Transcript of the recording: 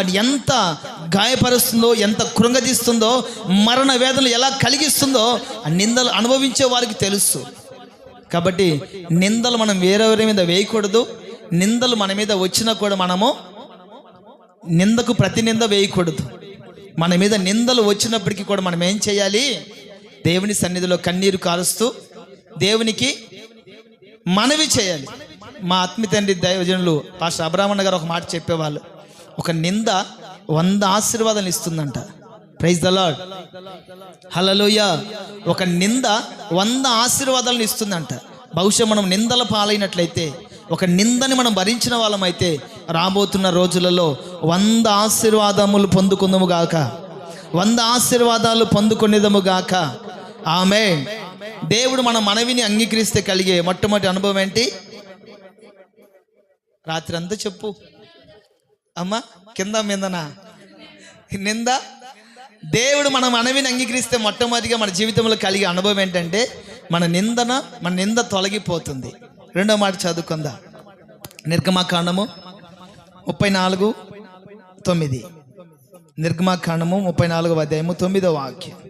వాటిని ఎంత గాయపరుస్తుందో ఎంత కృంగదీస్తుందో మరణ వేదనలు ఎలా కలిగిస్తుందో ఆ నిందలు అనుభవించే వారికి తెలుసు. కాబట్టి నిందలు మనం వేరెవరి మీద వేయకూడదు. నిందలు మన మీద వచ్చినా కూడా మనము నిందకు ప్రతి నింద వేయకూడదు. మన మీద నిందలు వచ్చినప్పటికీ కూడా మనం ఏం చేయాలి? దేవుని సన్నిధిలో కన్నీరు కారుస్తూ దేవునికి మనవి చేయాలి. మా ఆత్మీయ తండ్రి దైవజనులు పాస్టర్ అబ్రాహ్మణ గారు ఒక మాట చెప్పేవాళ్ళు. ఒక నింద వంద ఆశీర్వాదాలు ఇస్తుందంట. ప్రైజ్ ద లాడ్ హలలోయ ఒక నింద వంద ఆశీర్వాదాలను ఇస్తుందంట. బహుశా మనం నిందల పాలైనట్లయితే ఒక నిందని మనం భరించిన వాళ్ళమైతే రాబోతున్న రోజులలో వంద ఆశీర్వాదములు పొందుకుందము గాక. వంద ఆశీర్వాదాలు పొందుకునేదము గాక. ఆమె దేవుడు మన మనవిని అంగీకరిస్తే కలిగే మొట్టమొదటి అనుభవం ఏంటి? రాత్రి అంతా చెప్పు. అమ్మా కింద మీదనా? నింద? దేవుడు మనం మనవిని అంగీకరిస్తే మొట్టమొదటిగా మన జీవితంలో కలిగే అనుభవం ఏంటంటే మన నిందన మన నింద తొలగిపోతుంది. రెండో మాట చదువుకుందా? నిర్గమాకాండము ముప్పై నాలుగు తొమ్మిది. నిర్గమాకాండము ముప్పై నాలుగు అధ్యాయము తొమ్మిదో వాక్యం.